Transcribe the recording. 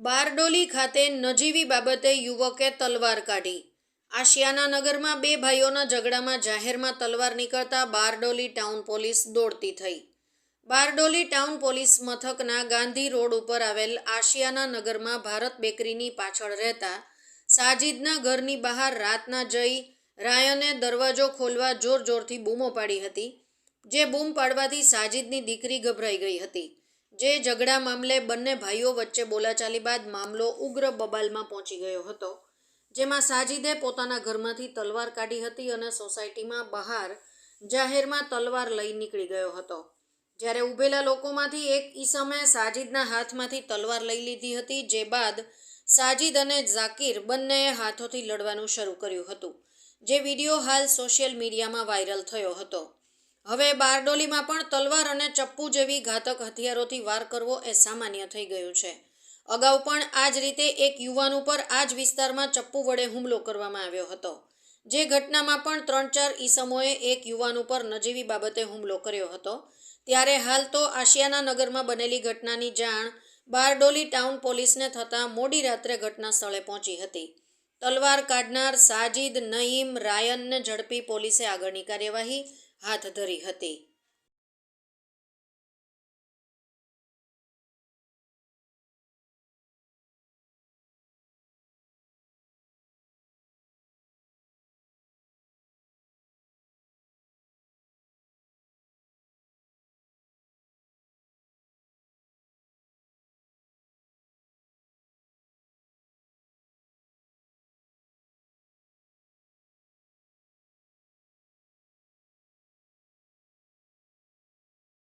બારડોલી ખાતે નજીવી બાબતે યુવકે તલવાર કાઢી. આશિયાના નગરમાં બે ભાઈઓના ઝઘડામાં જાહેરમાં તલવાર નીકળતા બારડોલી ટાઉન પોલીસ દોડતી થઈ. બારડોલી ટાઉન પોલીસ મથકના ગાંધી રોડ ઉપર આવેલ આશિયાના નગરમાં ભારત બેકરીની પાછળ રહેતા સાજિદના ઘરની બહાર રાતના જઈ રાયને દરવાજો ખોલવા જોર જોરથી બૂમો પાડી હતી, જે બૂમ પાડવાથી સાજિદની દીકરી ગભરાઈ ગઈ હતી. જે ઝઘડા મામલે બંને ભાઈઓ વચ્ચે બોલાચાલી બાદ મામલો ઉગ્ર બબાલમાં પહોંચી ગયો હતો, જેમાં સાજિદે પોતાના ઘરમાંથી તલવાર કાઢી હતી અને સોસાયટીમાં બહાર જાહેરમાં તલવાર લઈ નીકળી ગયો હતો. જ્યારે ઊભેલા લોકોમાંથી એક ઈસમે સાજિદના હાથમાંથી તલવાર લઈ લીધી હતી, જે બાદ સાજિદ અને ઝાકીર બંનેએ હાથોથી લડવાનું શરૂ કર્યું હતું, જે વીડિયો હાલ સોશિયલ મીડિયામાં વાયરલ થયો હતો. હવે બારડોલીમાં પણ તલવાર અને ચપ્પુ જેવી ઘાતક હથિયારોથી વાર કરવો એ સામાન્ય થઈ ગયું છે. અગાઉ પણ આ જ રીતે એક યુવાન ઉપર આ જ વિસ્તારમાં ચપ્પુ વડે હુમલો કરવામાં આવ્યો હતો. જે ઘટનામાં પણ ત્રણ ચાર ઈસમોએ એક યુવાન ઉપર નજીવી બાબતે હુમલો કર્યો હતો. ત્યારે હાલ તો આશિયાના નગરમાં બનેલી ઘટનાની જાણ બારડોલી ટાઉન પોલીસને થતાં મોડી રાત્રે ઘટના સ્થળે પહોંચી હતી. તલવાર કાઢનાર સાજિદ નઈમ રાયનને ઝડપી પોલીસે આગળની કાર્યવાહી હાથ ધરી હતી.